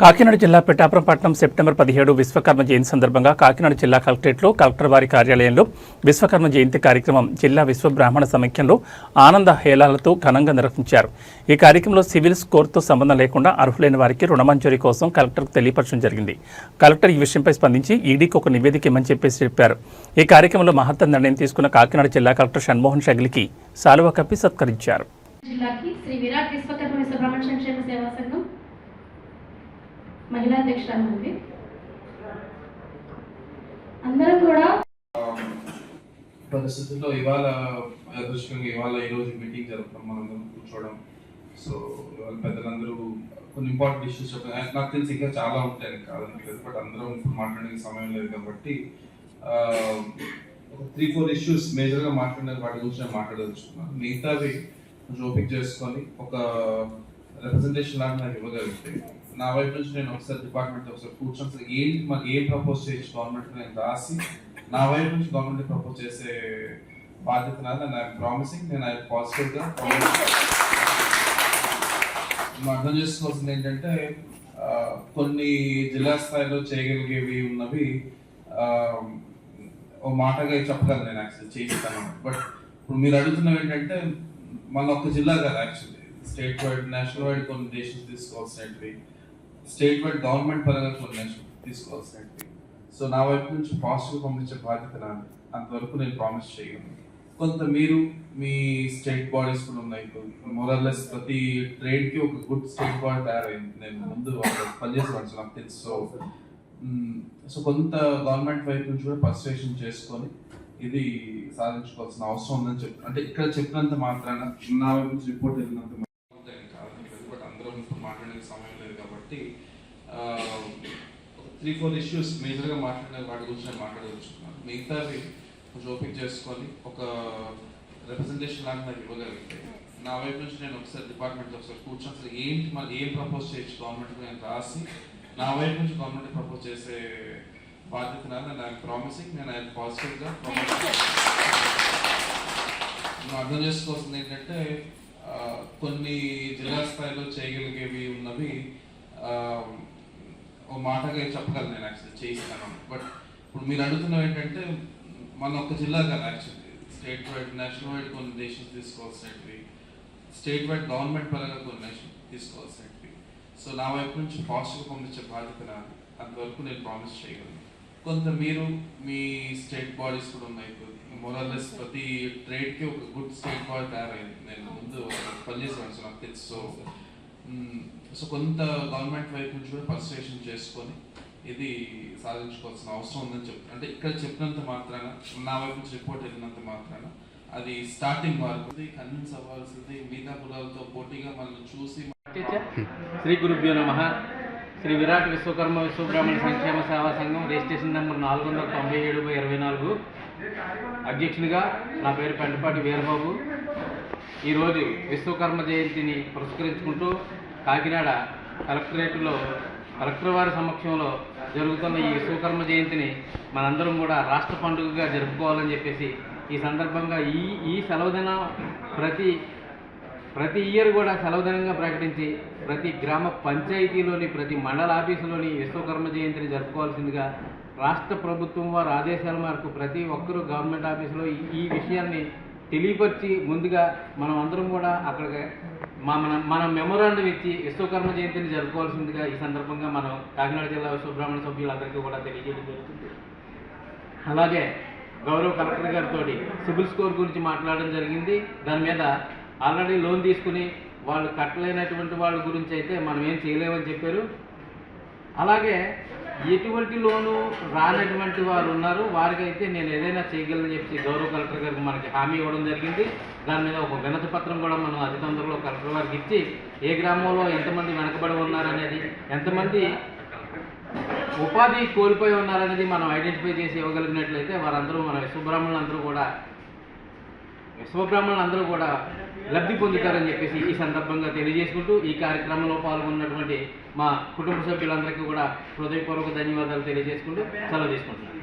కాకినాడ జిల్లా పిఠాపురంపట్నం సెప్టెంబర్ పదిహేడు విశ్వకర్మ జయంతి సందర్భంగా కాకినాడ జిల్లా కలెక్టరేట్లో కలెక్టర్ వారి కార్యాలయంలో విశ్వకర్మ జయంతి కార్యక్రమం జిల్లా విశ్వ బ్రాహ్మణ సమైక్యంలో ఆనంద హేళాలతో ఘనంగా నిర్వహించారు. ఈ కార్యక్రమంలో సివిల్ స్కోర్తో సంబంధం లేకుండా అర్హులైన వారికి రుణమంజూరీ కోసం కలెక్టర్కు తెలియపరచడం జరిగింది. కలెక్టర్ ఈ విషయంపై స్పందించి ఈడీకి ఒక నివేదిక ఇమ్మని చెప్పేసి చెప్పారు. ఈ కార్యక్రమంలో మహత్తర నిర్ణయం తీసుకున్న కాకినాడ జిల్లా కలెక్టర్ షణ్మోహన్ షగిలికి సాలువ కప్పి సత్కరించారు. జిల్లాకి శ్రీ విరాట్ విశ్వకర్మ విశ్వ సంక్షేమ సేవా సంఘం మహిళా అధ్యక్షురాలు ఉంది అందరం కూడా పరిస్థితుల్లో ఇవాళ అదృష్టంగా ఇవాళ ఈరోజు మీటింగ్ జరుపుతాం మనందరం కూర్చోవడం. సో ఇవాళ పెద్దలందరూ కొన్ని ఇంపార్టెంట్ ఇష్యూస్ చెప్పారు. నాకు తెలిసి ఇంకా చాలా ఉంటాయి కాదనట్లేదు బట్ అందరం ఇప్పుడు మాట్లాడే సమయం లేదు కాబట్టి ఒక త్రీ ఫోర్ ఇష్యూస్ మేజర్గా మాట్లాడిన వాటి గురించి నేను మాట్లాడదలుచుకున్నాను. మిగతావి కొంచెం చేసుకొని ఒక రిప్రజెంటేషన్ లాగా నాకు ఇవ్వగలిగితే. నా వైపు నుంచి నేను ఒకసారి డిపార్ట్మెంట్ ఒకసారి కూర్చొని అసలు ఏంటి మాకు ఏం ప్రపోజ్ చేయొచ్చు గవర్నమెంట్ నేను రాసి నా వైపు నుంచి గవర్నమెంట్ ప్రపోజ్ చేసే బాధ్యత నాది. అండ్ ఐఎమ్ ప్రామిసింగ్ నేను ఐ పాజిటివ్గా మనం అర్థం చేసుకోవాల్సింది ఏంటంటే కొన్ని జిల్లా స్థాయిలో చేయగలిగేవి ఉన్నవి ఓ మాటగా చెప్పగలను నేను యాక్చువల్లీ చేయిస్తాను బట్ ఇప్పుడు మీరు అడుగుతున్నవి ఏంటంటే మన ఒక్క జిల్లా కాదు actually state wide national wide కొన్ని డెసిషన్స్ తీసుకోవాల్సినవి స్టేట్ వైడ్ గవర్నమెంట్ పరంగా కొన్ని డెసిషన్స్ తీసుకోవాల్సినవి సో నా వైపు నుంచి పాజిటివ్ పంపించే బాధ్యత నాది అంతవరకు నేను ప్రామిస్ చేయను. కొంత మీరు మీ స్టేట్ బాడీస్ కూడా ఉన్నాయి. మోరల్లెస్ ప్రతి ట్రేడ్కి ఒక గుడ్ స్టేట్ బాడీ తయారైంది. నేను ముందు ఒక పనిచేసేవాడు సో నాకు తెలుసు. సో సో కొంత గవర్నమెంట్ వైపు నుంచి కూడా పర్సువేషన్ చేసుకొని ఇది సాధించుకోవాల్సిన అవసరం ఉందని చెప్పి అంటే ఇక్కడ చెప్పినంత మాత్రాన నా వైపు నుంచి రిపోర్ట్ వెళ్ళినంత అందరం ఇప్పుడు మాట్లాడే సమయం లేదు కాబట్టి త్రీ ఫోర్ ఇష్యూస్ మేజర్గా మాట్లాడిన వాటి గురించి నేను మాట్లాడదలుచుకున్నాను. మిగతావి కొంచెం ఓపిక చేసుకొని ఒక రిప్రజెంటేషన్ లాగా నాకు ఇవ్వగలిగితే నా వైపు నుంచి నేను ఒకసారి డిపార్ట్మెంట్ ఒకసారి కూర్చొని అసలు ఏంటి మరి ఏం ప్రపోజ్ చేయొచ్చు గవర్నమెంట్ నేను రాసి నా వైపు నుంచి గవర్నమెంట్ ప్రపోజ్ చేసే బాధ్యత అండ్ ఐఎమ్ ప్రామిసింగ్ నేను ఐ పాజిటివ్గా మనం అర్థం చేసుకోవాల్సింది ఏంటంటే కొన్ని జిల్లా స్థాయిలో చేయగలిగేవి ఉన్నవి ఓ మాటగా చెప్పగలను నేను యాక్చువల్లీ చేయిస్తాను. బట్ ఇప్పుడు మీరు అడుగుతున్నవి ఏంటంటే మన ఒక జిల్లా కాదు actually state wide national wide కొన్ని డెసిషన్స్ తీసుకోవాల్సినవి. స్టేట్ వైడ్ గవర్నమెంట్ పరంగా కొన్ని డెసిషన్ తీసుకోవాల్సినవి. సో నా వైపు నుంచి పాజిటివ్ పంపించే బాధ్యత నాది. అంతవరకు నేను ప్రామిస్ చేయగలను. కొంత మీరు మీ స్టేట్ బాడీస్ కూడా ఉన్నాయి. మోరల్లెస్ ప్రతి ట్రేడ్కి ఒక గుడ్ స్టేట్ బాడీ తయారైంది. నేను ముందు పనిచేసాను సో నాకు తెలుసు. సో సో కొంత గవర్నమెంట్ వైపు నుంచి కూడా పర్సువేషన్ చేసుకొని ఇది సాధించుకోవాల్సిన అవసరం ఉందని చెప్పి అంటే ఇక్కడ చెప్పినంత మాత్రాన నా వైపు నుంచి రిపోర్ట్ వెళ్ళినంత మాత్రాన అది స్టార్టింగ్ వరకు కన్విన్స్ అవ్వాల్సింది మిగతా కులాలతో పోటీగా మనల్ని చూసి శ్రీ గురుభ్యో నమ. శ్రీ విరాట్ విశ్వకర్మ విశ్వబ్రాహ్మణ సంక్షేమ సేవా సంఘం రిజిస్ట్రేషన్ నెంబర్ నాలుగు వందల తొంభై ఏడు బై ఇరవై నాలుగు. అధ్యక్షునిగా నా పేరు పెంటపాటి వీరబాబు. ఈరోజు విశ్వకర్మ జయంతిని పురస్కరించుకుంటూ కాకినాడ కలెక్టరేట్లో కలెక్టర్ వారి సమక్షంలో జరుగుతున్న ఈ విశ్వకర్మ జయంతిని మనందరం కూడా రాష్ట్ర పండుగగా జరుపుకోవాలని చెప్పేసి ఈ సందర్భంగా ఈ ఈ సెలవు దినం ప్రతి ప్రతి ఇయర్ కూడా సెలవుదనంగా ప్రకటించి ప్రతి గ్రామ పంచాయతీలోని ప్రతి మండల ఆఫీసులోని విశ్వకర్మ జయంతిని జరుపుకోవాల్సిందిగా రాష్ట్ర ప్రభుత్వం వారి ఆదేశాల మేరకు ప్రతి ఒక్కరూ గవర్నమెంట్ ఆఫీసులో ఈ- ఈ విషయాన్ని తెలియపరిచి ముందుగా మనం అందరం కూడా అక్కడికి మా మన మన మెమోరాండం ఇచ్చి విశ్వకర్మ జయంతిని జరుపుకోవాల్సిందిగా ఈ సందర్భంగా మనం కాకినాడ జిల్లా విశ్వబ్రాహ్మణ సభ్యులందరికీ కూడా తెలియజేయడం జరుగుతుంది. అలాగే గౌరవ కలెక్టర్ గారితో సిబిల్ స్కోర్ గురించి మాట్లాడడం జరిగింది. దాని మీద ఆల్రెడీ లోన్ తీసుకుని వాళ్ళు కట్టలేనటువంటి వాళ్ళ గురించి అయితే మనం ఏం చేయలేమని చెప్పారు. అలాగే ఎటువంటి లోను రానటువంటి వారు ఉన్నారు వారికైతే నేను ఏదైనా చేయగలను చెప్పి గౌరవ కలెక్టర్ గారికి మనకి హామీ ఇవ్వడం జరిగింది. దాని మీద ఒక వినతి పత్రం కూడా మనం అతి తొందరలో కలెక్టర్ గారికి ఇచ్చి ఏ గ్రామంలో ఎంతమంది వెనకబడి ఉన్నారనేది ఎంతమంది ఉపాధి కోల్పోయి ఉన్నారనేది మనం ఐడెంటిఫై చేసి ఇవ్వగలిగినట్లయితే వారందరూ మన విశ్వబ్రాహ్మణులు అందరూ కూడా విశ్వబ్రాహ్మణులు అందరూ కూడా లబ్ధి పొందుతారని చెప్పేసి ఈ సందర్భంగా తెలియజేసుకుంటూ ఈ కార్యక్రమంలో పాల్గొన్నటువంటి మా కుటుంబ సభ్యులందరికీ కూడా హృదయపూర్వక ధన్యవాదాలు తెలియజేసుకుంటూ సెలవు తీసుకుంటున్నాను.